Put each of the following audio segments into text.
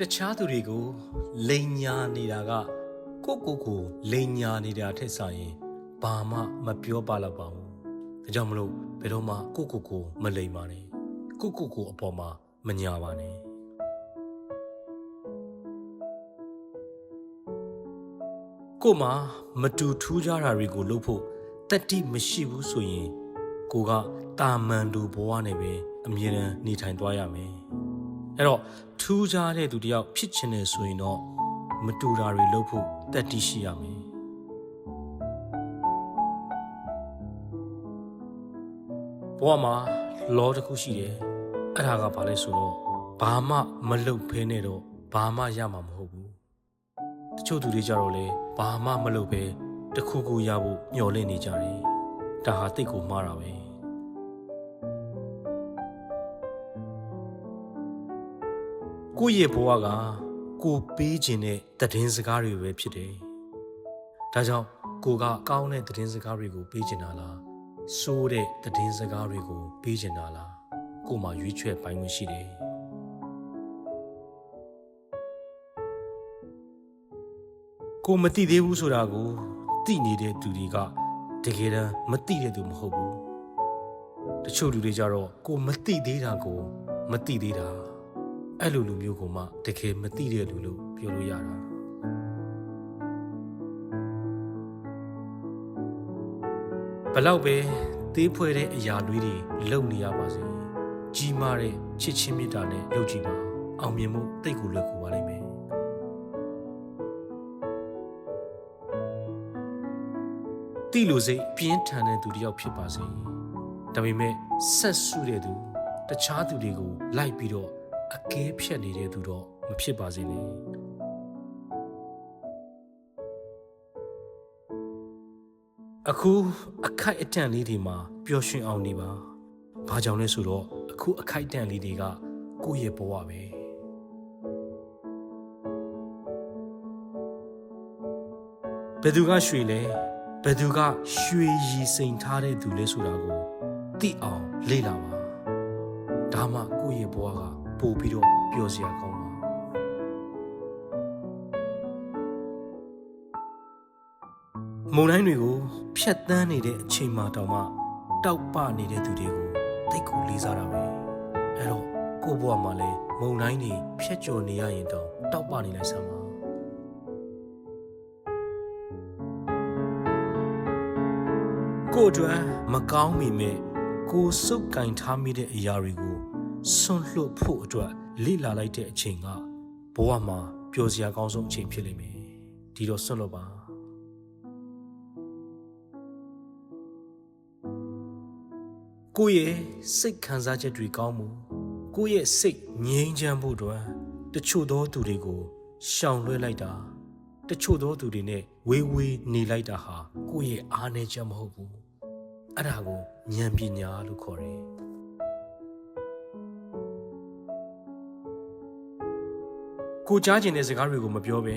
တခြားသူတွေကိုလိန်ညာနေတာကကိုယ့်ကိုယ်ကိုလိန်ညာနေတာထက်စာရင်ဘာမှမပြောပါတော့ပါဘူးဒါကြောင့်မလို့ဘယ်တော့မှကိုယ့်ကိုယ်ကိုမလိန်ပါနဲ့ကိုယ့်ကိုယ်ကိုအပေါ်မှာမညာပါနဲ့ကို့မှာမတူထူးခြားတာတွေကိုလုပ်ဖို့တတ္တိမရှိဘူးဆိုရင်ကိုကတာမန်တူဘဝနဲ့ပဲအမြဲတမ်းနေထိုင်သွားရမယ် အဲ့တော့ထူးခြားတဲ့သူတယောက်ဖြစ်ချင်တယ်ဆိုရင်တော့မတူတာတွေလုပ်ဖို့တတ္တိရှိရမယ်ဘဝမှာလောတစ်ခုရှိတယ်အဲ့ဒါကဘာလဲဆိုတော့ဘာမှမလုပ်ဖဲနဲ့တော့ဘာမှရမှာမဟုတ်ဘူးတချို့သူတွေကြတော့လေဘာမှမလုပ်ဘဲတစ်ခုခုရဖို့မျှော်လင့်နေကြတယ်ဒါဟာတိတ်ကိုမှားတာပဲ ကိုယ့်ရဲ့ဘဝကကိုပေးခြင်းတဲ့သတင်းစကားတွေပဲဖြစ်တယ်ဒါကြောင့်ကိုကကောင်းတဲ့သတင်းစကားတွေကိုပေးချင်တာလားဆိုးတဲ့သတင်းစကားတွေကိုပေးချင်တာလားကို့မှာရွေးချယ်ပိုင်ခွင့်ရှိတယ်ကိုမသိသေးဘူးဆိုတာကိုသိနေတဲ့သူတွေကတကယ်တမ်းမသိတဲ့သူမဟုတ်ဘူးတချို့လူတွေကြတော့ကိုမသိသေးတာကိုမသိသေးတာ အဲ့လိုလူမျိုးကိုမှတကယ်မသိတဲ့လူလို့ပြောလို့ရတာဘလောက်ပဲသေးဖွဲတဲ့အရာတွေတွေလုံနေရပါစေကြီးမားတဲ့ချစ်ချင်းမေတ္တာနဲ့လုပ်ကြည့်ပါအောင်မြင်မှုတိတ်ကိုလွယ်ကူပါလိမ့်မယ်တိလိုစိတ်ပြင်းထန်တဲ့သူတစ်ယောက်ဖြစ်ပါစေဒါပေမဲ့ဆက်ဆုတဲ့သူတခြားသူတွေကိုလိုက်ပြီးတော့ အကဲဖြတ်နေတဲ့သူတော့မဖြစ်ပါစေနဲ့အခုအခိုက်အတန့်လေးတွေမှာပျော်ရွှင်အောင်နေပါဘာကြောင့်လဲဆိုတော့အခုအခိုက်အတန့်လေးတွေကကိုယ့်ရဲ့ဘဝပဲဘယ်သူကရွှေလဲဘယ်သူကရွှေရည်စိန်ထားတဲ့သူလဲဆိုတာကိုသိအောင်လေ့လာပါဒါမှကိုယ့်ရဲ့ဘဝက ပို့ပြီးတော့ပျော်စရာကောင်းပါမုံတိုင်းတွေကိုဖြတ်တန်းနေတဲ့အချိန်မှတောင်မှတောက်ပနေတဲ့သူတွေကိုတိတ်ကိုလေးစားတာပဲအဲ့တော့ကိုယ့်ဘဝမှာလည်းမုံတိုင်းတွေဖြတ်ကျော်နေရရင်တော့တောက်ပနေလိုက်စမ်းပါကိုယ့်အတွက်မကောင်းမိမဲ့ကိုယ်စုပ်ကင်ထားမိတဲ့အရာတွေကို ဆွန့်လွတ်ဖို့အတွက်လိလာလိုက်တဲ့အချိန်ကဘဝမှာပျော်စရာကောင်းဆုံးအချိန်ဖြစ်လိမ့်မယ်ဒီတော့ဆွန့်လွတ်ပါကိုယ့်ရဲ့စိတ်ခံစားချက်တွေကောင်းမှုကိုယ့်ရဲ့စိတ်ငြိမ်းချမ်းဖို့အတွက်တချို့သောသူတွေကိုရှောင်လွှဲလိုက်တာတချို့သောသူတွေနဲ့ဝေးဝေးနေလိုက်တာဟာကိုယ့်ရဲ့အားနည်းချက်မဟုတ်ဘူးအဲ့ဒါကိုဉာဏ်ပညာလို့ခေါ်တယ် ကိုကြားကျင်တဲ့စကားတွေကိုမပြောဘဲ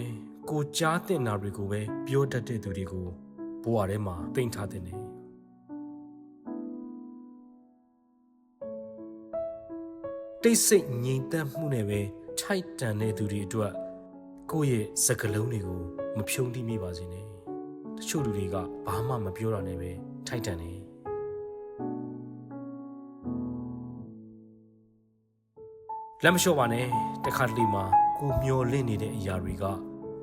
ကိုကြားတဲ့နာတွေကိုပဲပြောတတ်တဲ့သူတွေကိုဘဝထဲမှာပိန့်ထားတဲ့နေတိတ်ဆိတ်ငြိမ်သက်မှုနဲ့ပဲထိုက်တန်တဲ့သူတွေအတွက်ကိုယ့်ရဲ့စကလုံးတွေကိုမဖြုံးတိမိပါစေနဲ့တချို့လူတွေကဘာမှမပြောတာနဲ့ပဲထိုက်တန်နေ လက်မလျှော့ပါနဲ့တခါတလေမှာကိုမျောလင့်နေတဲ့အရာတွေက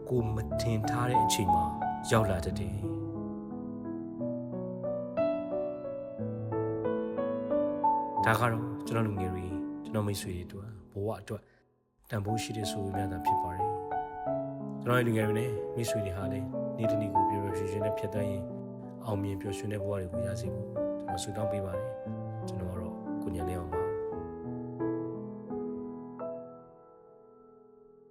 ကိုမထင်ထားတဲ့အချိန်မှာရောက်လာတတ်တယ်ဒါကတော့ကျွန်တော်လူငယ်တွေကျွန်တော်မိတ်ဆွေတွေအတွက်ဘဝအတွက်တန်ဖိုးရှိတဲ့ဆိုပေမဲ့သာဖြစ်ပါတယ်ကျွန်တော်ရဲ့လူငယ်တွေနဲ့မိတ်ဆွေတွေဟာလည်းနေ့တစ်နေ့ကိုပျော်ပျော်ရွှင်ရွှင်နဲ့ဖြတ်သန်းရင်အောင်မြင်ပျော်ရွှင်တဲ့ဘဝတွေကိုရစေဖို့ကျွန်တော်ဆုတောင်းပေးပါတယ်ကျွန်တော်ကတော့ကိုညံလေးအောင်ပါ